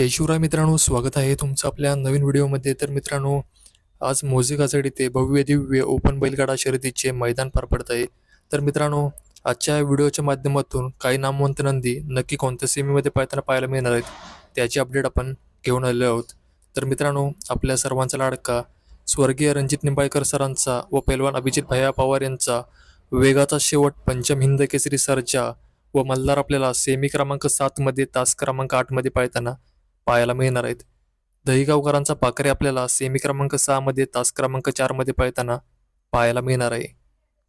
जय शिवराय मित्रांनो स्वागत आहे तुमचं आपल्या नवीन व्हिडिओमध्ये. तर मित्रांनो आज मोजे गाजड येथे भव्य दिव्य ओपन बैलगाडा शर्यतीचे मैदान पार पडत आहे. तर मित्रांनो आजच्या व्हिडिओच्या माध्यमातून काही नामवंत नंदी नक्की कोणत्या सेमीमध्ये पाहताना पाहायला मिळणार आहेत त्याची अपडेट आपण घेऊन आलेलो आहोत. तर मित्रांनो आपल्या सर्वांचा लाडका स्वर्गीय रणजित निंबाळकर सरांचा व पैलवान अभिजित भैया पवार यांचा वेगाचा शेवट पंचम हिंद केसरी सरजा व मल्हार आपल्याला सेमी क्रमांक सातमध्ये तास क्रमांक आठमध्ये पाळताना पाहायला मिळणार आहेत. दहीगावकरांचा पाकरे आपल्याला सेमी क्रमांक सहामध्ये तास क्रमांक चारमध्ये पळताना पाहायला मिळणार आहे.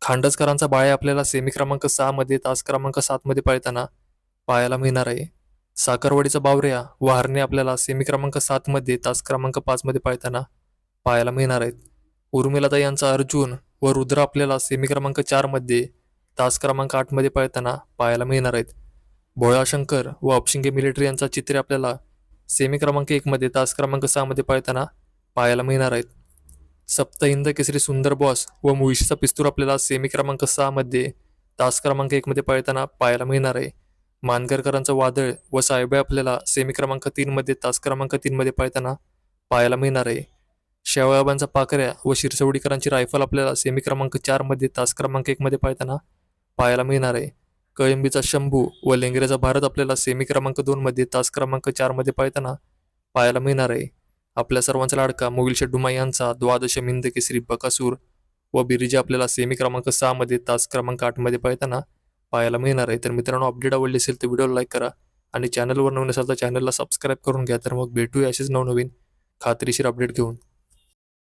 खांडसकरांचा बाळे आपल्याला सेमी क्रमांक सहामध्ये तास क्रमांक सातमध्ये पळताना पाहायला मिळणार आहे. साखरवाडीचा बावऱ्या वाहरणे आपल्याला सेमी क्रमांक सातमध्ये तास क्रमांक पाचमध्ये पळताना पाहायला मिळणार आहेत. उर्मिलाताई यांचा अर्जुन व रुद्र आपल्याला सेमी क्रमांक चारमध्ये तास क्रमांक आठमध्ये पळताना पाहायला मिळणार आहेत. भोळाशंकर व अपशिंगे मिलिटरी यांचा चित्रे आपल्याला सेमी क्रमांक एकमध्ये तास क्रमांक सहामध्ये पळताना पाहायला मिळणार आहेत. सप्तहिंद केसरी सुंदर बॉस व मुळशीचा पिस्तूर आपल्याला सेमी क्रमांक सहामध्ये तास क्रमांक एकमध्ये पळताना पाहायला मिळणार आहे. मानगरकरांचं वादळ व साहेबाई आपल्याला सेमी क्रमांक तीनमध्ये तास क्रमांक तीनमध्ये पळताना पाहायला मिळणार आहे. शेवळाबांचा पाकऱ्या व शिरसवडीकरांची रायफल आपल्याला सेमी क्रमांक चारमध्ये तास क्रमांक एकमध्ये पळताना पाहायला मिळणार आहे. कळंबीचा शंभू व लेंगऱ्याचा भारत आपल्याला सेमी क्रमांक दोनमध्ये तास क्रमांक चारमध्ये पाहताना पाहायला मिळणार आहे. आपल्या सर्वांचा लाडका मोगिल डुमा यांचा द्वादश मिंद केसरी बकासूर व बिरिजा आपल्याला सेमी क्रमांक सहामध्ये तास क्रमांक आठमध्ये पाहताना पाहायला मिळणार आहे. तर मित्रांनो अपडेट आवडली असेल तर व्हिडिओला लाईक करा आणि चॅनलवर नवीन असाल तर चॅनलला सबस्क्राईब करून घ्या. तर मग भेटूया असेच नवनवीन खात्रीशीर अपडेट घेऊन.